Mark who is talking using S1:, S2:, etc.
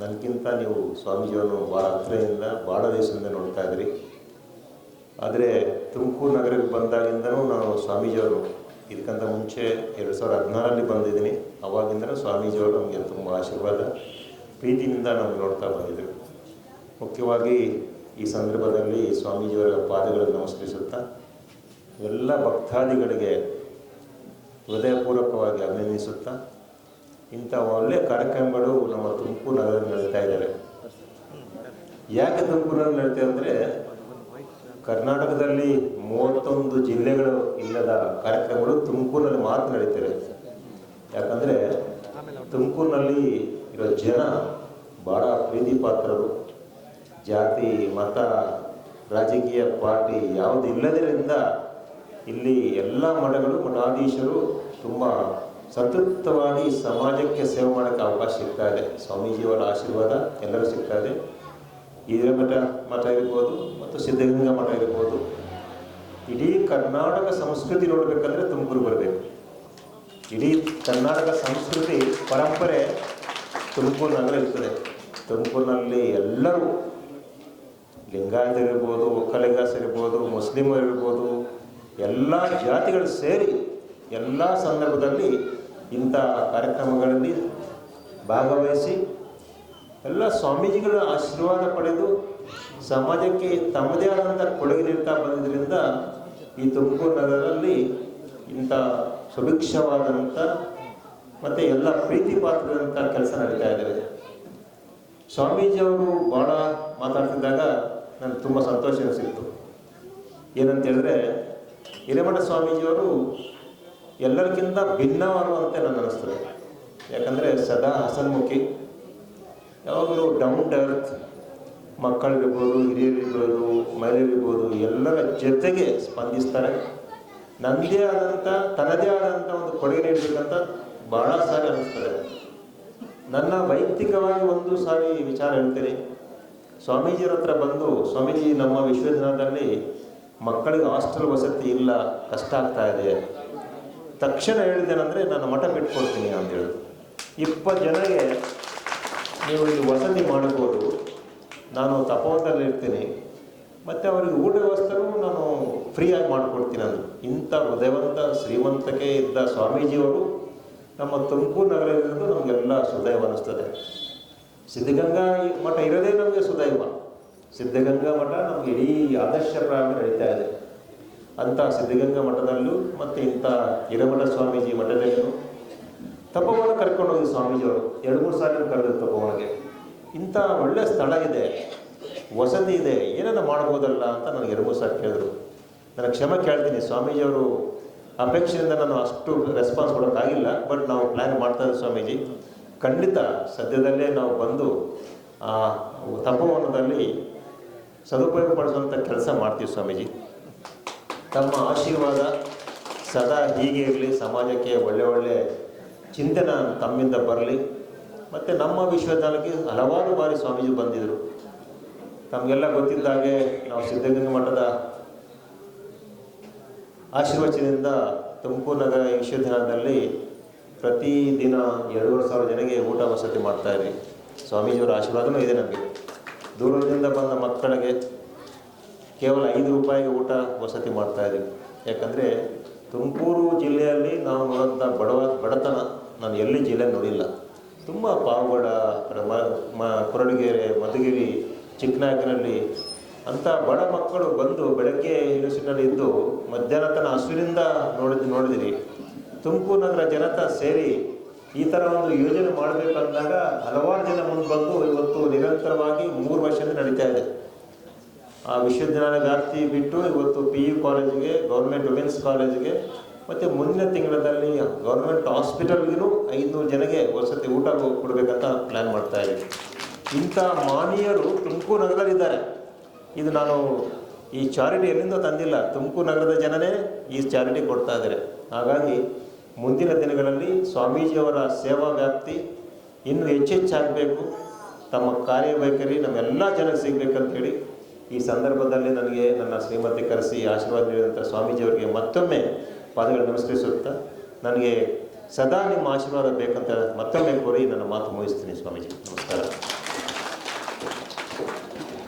S1: ನನಗಿಂತ ನೀವು ಸ್ವಾಮೀಜಿಯನ್ನು ಭಾಳ ಹತ್ತಿರದಿಂದ ಭಾಳ ದೇಶದಿಂದ ನೋಡ್ತಾ ಇದ್ರಿ ಆದರೆ ತುಮಕೂರು ನಗರಕ್ಕೆ ಬಂದಾಗಿಂದನೂ ನಾನು ಸ್ವಾಮೀಜಿಯವರು ಇದಕ್ಕಿಂತ ಮುಂಚೆ ಎರಡು ಸಾವಿರದ ಹದಿನಾರಲ್ಲಿ ಬಂದಿದ್ದೀನಿ. ಅವಾಗಿಂದನೂ ಸ್ವಾಮೀಜಿಯವರು ನಮಗೆ ತುಂಬ ಆಶೀರ್ವಾದ, ಪ್ರೀತಿಯಿಂದ ನಮ್ಗೆ ನೋಡ್ತಾ ಬಂದಿದ್ದರು ಮುಖ್ಯವಾಗಿ ಈ ಸಂದರ್ಭದಲ್ಲಿ ಸ್ವಾಮೀಜಿಯವರ ಪಾದಗಳನ್ನು ನಮಸ್ಕರಿಸುತ್ತಾ, ಎಲ್ಲ ಭಕ್ತಾದಿಗಳಿಗೆ ಹೃದಯಪೂರ್ವಕವಾಗಿ ಅಭಿನಂದಿಸುತ್ತಾ ಇಂಥ ಒಳ್ಳೆ ಕಾರ್ಯಕ್ರಮಗಳು ನಮ್ಮ ತುಮಕೂರು ನಗರದಲ್ಲಿ ನಡೀತಾ ಇದ್ದಾರೆ ಯಾಕೆ ತುಮಕೂರಲ್ಲಿ ನಡೀತಾ ಅಂದರೆ ಕರ್ನಾಟಕದಲ್ಲಿ ಮೂವತ್ತೊಂದು ಜಿಲ್ಲೆಗಳು ಇಲ್ಲದ ಕಾರ್ಯಕ್ರಮಗಳು ತುಮಕೂರಿನಲ್ಲಿ ಮಾತ್ರ ನಡೀತವೆ. ಯಾಕಂದರೆ ತುಮಕೂರಿನಲ್ಲಿ ಇರೋ ಜನ ಭಾಳ ಪ್ರೀತಿ ಪಾತ್ರರು ಜಾತಿ, ಮತ, ರಾಜಕೀಯ ಪಾರ್ಟಿ ಯಾವುದು ಇಲ್ಲದರಿಂದ ಇಲ್ಲಿ ಎಲ್ಲ ಮಠಗಳು, ಮಠಾಧೀಶರು ತುಂಬ ಸತತವಾಗಿ ಸಮಾಜಕ್ಕೆ ಸೇವೆ ಮಾಡೋಕ್ಕೆ ಅವಕಾಶ ಸಿಗ್ತಾ ಇದೆ. ಸ್ವಾಮೀಜಿಯವರ ಆಶೀರ್ವಾದ ಎಲ್ಲರೂ ಸಿಗ್ತಾ ಇದೆ. ಹಿರೇಮಠ ಮಠ ಇರ್ಬೋದು ಮತ್ತು ಸಿದ್ಧಗಂಗಾ ಮಠ ಇರ್ಬೋದು. ಇಡೀ ಕರ್ನಾಟಕ ಸಂಸ್ಕೃತಿ ನೋಡಬೇಕಂದ್ರೆ ತುಮಕೂರು ಬರಬೇಕು. ಇಡೀ ಕರ್ನಾಟಕ ಸಂಸ್ಕೃತಿ ಪರಂಪರೆ ತುಮಕೂರು ನಗರ ಇರ್ತದೆ. ತುಮಕೂರಿನಲ್ಲಿ ಎಲ್ಲರೂ ಲಿಂಗಾಯತರಿರ್ಬೋದು ಇರ್ಬೋದು, ಮುಸ್ಲಿಮರು ಇರ್ಬೋದು, ಎಲ್ಲ ಜಾತಿಗಳು ಸೇರಿ ಎಲ್ಲ ಸಂದರ್ಭದಲ್ಲಿ ಇಂಥ ಕಾರ್ಯಕ್ರಮಗಳಲ್ಲಿ ಭಾಗವಹಿಸಿ ಎಲ್ಲ ಸ್ವಾಮೀಜಿಗಳ ಆಶೀರ್ವಾದ ಪಡೆದು ಸಮಾಜಕ್ಕೆ ತಮ್ಮದೇ ಆದಂಥ ಕೊಡುಗೆ ನೀಡ್ತಾ ಬಂದಿದ್ದರಿಂದ ಈ ತುಮಕೂರು ನಗರದಲ್ಲಿ ಇಂಥ ಸುಭಿಕ್ಷವಾದಂಥ ಮತ್ತು ಎಲ್ಲ ಪ್ರೀತಿ ಪಾತ್ರದಂಥ ಕೆಲಸ ನಡೀತಾ ಇದ್ದಾವೆ. ಸ್ವಾಮೀಜಿಯವರು ಭಾಳ ಮಾತಾಡ್ತಿದ್ದಾಗ ನನಗೆ ತುಂಬ ಸಂತೋಷ ಅನಿಸಿತ್ತು. ಏನಂತ ಹೇಳಿದ್ರೆ ಹಿರೇಮಠ ಸ್ವಾಮೀಜಿಯವರು ಎಲ್ಲರಿಗಿಂತ ಭಿನ್ನವಾಗುವಂತೆ ನನ್ನ ಅನಿಸ್ತದೆ. ಯಾಕಂದರೆ ಸದಾ ಹಸನ್ಮುಖಿ. ಯಾವಾಗಲೂ ಡೌನ್ ಟು ಅರ್ತ್ ಮಕ್ಕಳಿರ್ಬೋದು, ಹಿರಿಯರಿರ್ಬೋದು, ಮಹಿಳೆಯರಿರ್ಬೋದು, ಎಲ್ಲರ ಜೊತೆಗೆ ಸ್ಪಂದಿಸ್ತಾರೆ. ನನ್ನದೇ ಆದಂಥ ತನ್ನದೇ ಆದಂಥ ಒಂದು ಕೊಡುಗೆ ನೀಡಬೇಕಂತ ಭಾಳ ಸಾರಿ ಅನಿಸ್ತದೆ. ನನ್ನ ವೈಯಕ್ತಿಕವಾಗಿ ಒಂದು ಸಾರಿ ವಿಚಾರ ಹೇಳ್ತೀನಿ. ಸ್ವಾಮೀಜಿಯರ ಹತ್ರ ಬಂದು, ಸ್ವಾಮೀಜಿ ನಮ್ಮ ವಿಶ್ವವಿದ್ಯಾಲಯದಲ್ಲಿ ಮಕ್ಕಳಿಗೆ ಹಾಸ್ಟೆಲ್ ವಸತಿ ಇಲ್ಲ, ಕಷ್ಟ ಆಗ್ತಾ ಇದೆ. ತಕ್ಷಣ ಹೇಳಿದ್ದೇನೆಂದರೆ ನಾನು ಮಠ ಬಿಟ್ಕೊಡ್ತೀನಿ ಅಂತೇಳಿ ಇಪ್ಪತ್ತು ಜನರಿಗೆ ನೀವು ಇಲ್ಲಿ ವಸತಿ ಮಾಡ್ಬೋದು, ನಾನು ತಪೋವನದಲ್ಲಿ ಇರ್ತೀನಿ, ಮತ್ತು ಅವರಿಗೆ ಊಟ ವ್ಯವಸ್ಥೆನೂ ನಾನು ಫ್ರೀಯಾಗಿ ಮಾಡಿಕೊಡ್ತೀನಿ ಅಂದರು. ಇಂಥ ಹೃದಯವಂತ ಶ್ರೀಮಂತಕ್ಕೆ ಇದ್ದ ಸ್ವಾಮೀಜಿಯವರು ನಮ್ಮ ತುಮಕೂರು ನಗರದಿಂದ ನಮಗೆಲ್ಲ ಸುದೈವ ಅನ್ನಿಸ್ತದೆ. ಸಿದ್ಧಗಂಗಾ ಮಠ ಇರೋದೇ ನಮಗೆ ಸುದೈವ. ಸಿದ್ಧಗಂಗಾ ಮಠ ನಮಗೆ ಇಡೀ ಆದರ್ಶಪ್ರಾಯ ನಡೀತಾ ಇದೆ ಅಂಥ ಸಿದ್ಧಗಂಗಾ ಮಠದಲ್ಲೂ ಮತ್ತು ಇಂಥ ಹಿರಮಠ ಸ್ವಾಮೀಜಿ ಮಠದಲ್ಲೂ ತಪೋವನ ಕರ್ಕೊಂಡು ಹೋಗಿ ಸ್ವಾಮೀಜಿಯವರು ಎರಡು, ಮೂರು ಸಾವಿರ ಕರೆದ್ರು ತಪೋವನಿಗೆ ಇಂಥ ಒಳ್ಳೆಯ ಸ್ಥಳ ಇದೆ, ವಸತಿ ಇದೆ ಏನೇನ ಮಾಡ್ಬೋದಲ್ಲ ಅಂತ ನನಗೆ ಎರಡು, ಮೂರು ಸಾರಿ ಕೇಳಿದ್ರು. ನಾನು ಕ್ಷಮೆ ಕೇಳ್ತೀನಿ ಸ್ವಾಮೀಜಿಯವರು ಅಪೇಕ್ಷೆಯಿಂದ ನಾನು ಅಷ್ಟು ರೆಸ್ಪಾನ್ಸ್ ಕೊಡೋಕ್ಕಾಗಿಲ್ಲ, ಬಟ್ ನಾವು ಪ್ಲ್ಯಾನ್ ಮಾಡ್ತಾ ಇದ್ದೀವಿ ಸ್ವಾಮೀಜಿ. ಖಂಡಿತ ಸದ್ಯದಲ್ಲೇ ನಾವು ಬಂದು, ಆ, ತಪೋವನದಲ್ಲಿ ಸದುಪಯೋಗ ಪಡಿಸುವಂಥ ಕೆಲಸ ಮಾಡ್ತೀವಿ ಸ್ವಾಮೀಜಿ. ತಮ್ಮ ಆಶೀರ್ವಾದ ಸದಾ ಹೀಗೆ ಇರಲಿ, ಸಮಾಜಕ್ಕೆ ಒಳ್ಳೆ ಒಳ್ಳೆ ಚಿಂತನೆ ತಮ್ಮಿಂದ ಬರಲಿ. ಮತ್ತು ನಮ್ಮ ವಿಶ್ವವಿದ್ಯಾಲಯಕ್ಕೆ ಹಲವಾರು ಬಾರಿ ಸ್ವಾಮೀಜಿ ಬಂದಿದ್ದರು ತಮಗೆಲ್ಲ ಗೊತ್ತಿದ್ದ ಹಾಗೆ ನಾವು ಸಿದ್ಧಗಂಗಾ ಮಠದ ಆಶೀರ್ವಚನದಿಂದ ತುಮಕೂರು ನಗರ ವಿಶ್ವವಿದ್ಯಾಲಯದಲ್ಲಿ ಪ್ರತಿದಿನ ಎರಡೂವರೆ ಸಾವಿರ ಜನಕ್ಕೆ ಊಟ ವಸತಿ ಮಾಡ್ತಾ ಇದ್ದೀವಿ ಸ್ವಾಮೀಜಿಯವರ ಆಶೀರ್ವಾದನೂ ಇದೆ ನಮಗೆ. ದೂರದಿಂದ ಬಂದ ಮಕ್ಕಳಿಗೆ ಕೇವಲ ಐದು ರೂಪಾಯಿಗೆ ಊಟ ವಸತಿ ಮಾಡ್ತಾ ಇದ್ದೀವಿ ಯಾಕಂದರೆ ತುಮಕೂರು ಜಿಲ್ಲೆಯಲ್ಲಿ ನಾವು ನೋಡೋಂಥ ಬಡವ, ಬಡತನ ನಾನು ಎಲ್ಲಿ ಜಿಲ್ಲೆ ನೋಡಿಲ್ಲ. ತುಂಬ ಪಾವಗಡ, ಮ ಕೊರಟಗೆರೆ ಮಧುಗಿರಿ ಚಿಕ್ಕನಾಯಕನಹಳ್ಳಿ ಅಂಥ ಬಡ ಮಕ್ಕಳು ಬಂದು ಬೆಳಗ್ಗೆ ಯೂನಿವರ್ಸಿಟಿನಲ್ಲಿ ಇದ್ದು ಮಧ್ಯಾಹ್ನ ತನ ಹಸುವಿನಿಂದ ನೋಡಿದ್ ನೋಡಿದಿರಿ. ತುಮಕೂರು ನಗರ ಜನತಾ ಸೇರಿ ಈ ಥರ ಒಂದು ಯೋಜನೆ ಮಾಡಬೇಕಂದಾಗ ಹಲವಾರು ಜನ ಮುಂದೆ ಬಂದು ಇವತ್ತು ನಿರಂತರವಾಗಿ ಮೂರು ವರ್ಷದಿಂದ ನಡೀತಾ ಇದೆ. ಆ ವಿಶ್ವವಿದ್ಯಾಲಯ ವ್ಯಾಪ್ತಿ ಬಿಟ್ಟು ಇವತ್ತು ಪಿ ಯು ಕಾಲೇಜಿಗೆ ಗೌರ್ಮೆಂಟ್ ವುಮೆನ್ಸ್ ಕಾಲೇಜಿಗೆ ಮತ್ತು ಮುಂದಿನ ತಿಂಗಳಲ್ಲಿ ಗೌರ್ಮೆಂಟ್ ಹಾಸ್ಪಿಟಲ್ಗೂ ಐನೂರು ಜನಗೆ ವಸತಿ ಊಟ ಕೊಡಬೇಕಂತ ಪ್ಲ್ಯಾನ್ ಮಾಡ್ತಾ ಇದ್ದೀವಿ. ಇಂಥ ಮಾನೀಯರು ತುಮಕೂರು ನಗರದಲ್ಲಿದ್ದಾರೆ ಇದು ನಾನು ಈ ಚಾರಿಟಿ ಎಲ್ಲಿಂದ ತಂದಿಲ್ಲ. ತುಮಕೂರು ನಗರದ ಜನನೇ ಈ ಚಾರಿಟಿ ಕೊಡ್ತಾ ಇದ್ದಾರೆ. ಹಾಗಾಗಿ ಮುಂದಿನ ದಿನಗಳಲ್ಲಿ ಸ್ವಾಮೀಜಿಯವರ ಸೇವಾ ವ್ಯಾಪ್ತಿ ಇನ್ನೂ ಹೆಚ್ಚೆಚ್ಚಾಗಬೇಕು. ತಮ್ಮ ಕಾರ್ಯವೈಖರಿ ನಮ್ಮೆಲ್ಲ ಜನಕ್ಕೆ ಸಿಗಬೇಕಂತ ಹೇಳಿ ಈ ಸಂದರ್ಭದಲ್ಲಿ ನನಗೆ ನನ್ನ ಶ್ರೀಮತಿ ಕರೆಸಿ ಆಶೀರ್ವಾದ ನೀಡಿದಂಥ ಸ್ವಾಮೀಜಿಯವರಿಗೆ ಮತ್ತೊಮ್ಮೆ ಪಾದಗಳು ನಮಸ್ಕರಿಸುತ್ತಾ ನನಗೆ ಸದಾ ನಿಮ್ಮ ಆಶೀರ್ವಾದ ಬೇಕಂತ ಮತ್ತೊಮ್ಮೆ ಕೋರಿ ನನ್ನ ಮಾತು ಮುಗಿಸ್ತೀನಿ ಸ್ವಾಮೀಜಿ. ನಮಸ್ಕಾರ.